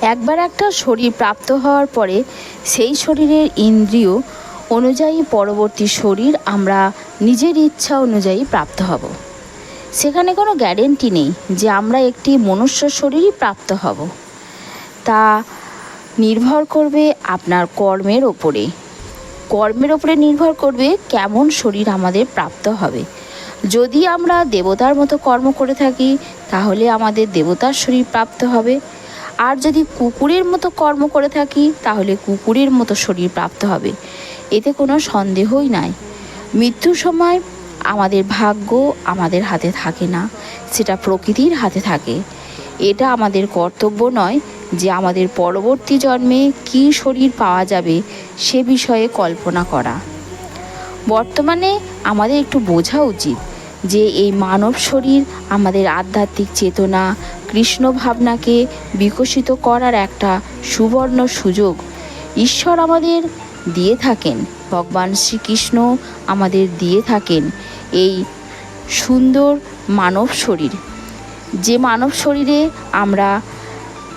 একবার একটা শরীর প্রাপ্ত হওয়ার পরে সেই শরীরের ইন্দ্রিয় অনুযায়ী পরবর্তী শরীর আমরা নিজের ইচ্ছা অনুযায়ী প্রাপ্ত হব। সেখানে কোনো গ্যারেন্টি নেই যে আমরা একটি মনুষ্য শরীরই প্রাপ্ত হব। তা নির্ভর করবে আপনার কর্মের ওপরে। কর্মের ওপরে নির্ভর করবে কেমন শরীর আমাদের প্রাপ্ত হবে। যদি আমরা দেবতার মতো কর্ম করে থাকি, তাহলে আমাদের দেবতার শরীর প্রাপ্ত হবে। আর যদি কুকুরের মতো কর্ম করে থাকি, তাহলে কুকুরের মতো শরীর প্রাপ্ত হবে। এতে কোনো সন্দেহই নাই। মৃত্যুর সময় আমাদের ভাগ্য আমাদের হাতে থাকে না, সেটা প্রকৃতির হাতে থাকে। এটা আমাদের কর্তব্য নয় যে আমাদের পরবর্তী জন্মে কী শরীর পাওয়া যাবে, সে বিষয়ে কল্পনা করা। বর্তমানে আমাদের একটু বোঝা উচিত যে এই মানব শরীর আমাদের আধ্যাত্মিক চেতনা কৃষ্ণ ভাবনাকে বিকশিত করার একটা সুবর্ণ সুযোগ ঈশ্বর আমাদের দিয়ে থাকেন, ভগবান শ্রীকৃষ্ণ আমাদের দিয়ে থাকেন এই সুন্দর মানব শরীর। যে মানব শরীরে আমরা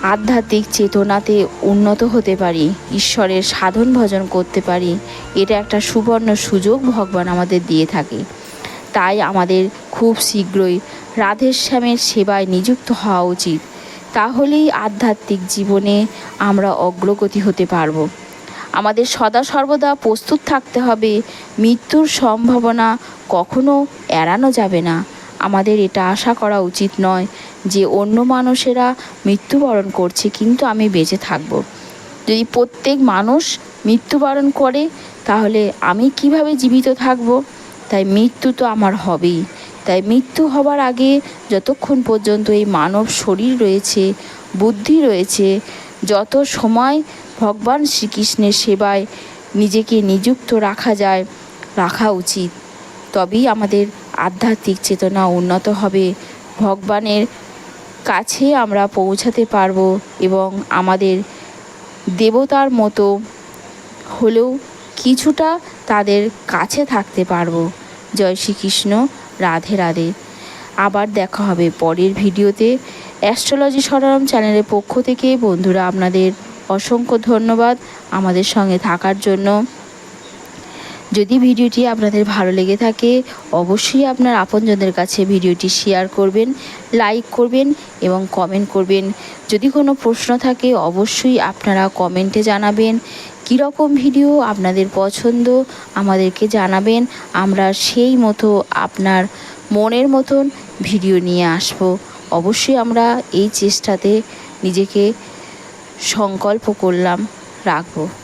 আধ্যাত্মিক চেতনাতে উন্নত হতে পারি, ঈশ্বরের সাধন ভজন করতে পারি, এটা একটা সুবর্ণ সুযোগ ভগবান আমাদের দিয়ে থাকে। তাই আমাদের খুব শীঘ্রই রাধেশ্যামের সেবায় নিযুক্ত হওয়া উচিত। তাহলেই আধ্যাত্মিক জীবনে আমরা অগ্রগতি হতে পারব। আমাদের সদা সর্বদা প্রস্তুত থাকতে হবে, মৃত্যুর সম্ভাবনা কখনো এড়ানো যাবে না। আমাদের এটা আশা করা উচিত নয় যে অন্য মানুষেরা মৃত্যুবরণ করছে কিন্তু আমি বেঁচে থাকব। যদি প্রত্যেক মানুষ মৃত্যুবরণ করে, তাহলে আমি কীভাবে জীবিত থাকব? তাই মৃত্যু তো আমার হবেই। তাই মৃত্যু হবার আগে যতক্ষণ পর্যন্ত এই মানব শরীর রয়েছে, বুদ্ধি রয়েছে, যত সময় ভগবান শ্রীকৃষ্ণের সেবায় নিজেকে নিযুক্ত রাখা যায়, রাখা উচিত। তবেই আমাদের আধ্যাত্মিক চেতনা উন্নত হবে। ভগবানের কাছে আমরা পৌঁছাতে পারব এবং আমাদের দেবতার মতো হলেও কিছুটা তাদের কাছে থাকতে পারব। জয় শ্রীকৃষ্ণ, রাধে রাধে। আবার দেখা হবে পরের ভিডিওতে। অ্যাস্ট্রোলজি সররম চ্যানেলের পক্ষ থেকে বন্ধুরা, আপনাদের অসংখ্য ধন্যবাদ আমাদের সঙ্গে থাকার জন্য। যদি ভিডিওটি আপনাদের ভালো লেগে থাকে, অবশ্যই আপনার আপনজনদের কাছে ভিডিওটি শেয়ার করবেন লাইক করবেন এবং কমেন্ট করবেন। যদি কোনো প্রশ্ন থাকে, অবশ্যই আপনারা কমেন্টে জানাবেন। কীরকম ভিডিও আপনাদের পছন্দ, আমাদেরকে জানাবেন। আমরা সেই মতো আপনার মনের মতন ভিডিও নিয়ে আসব। অবশ্যই আমরা এই চেষ্টাতে নিজেকে সংকল্প করলাম, রাখব।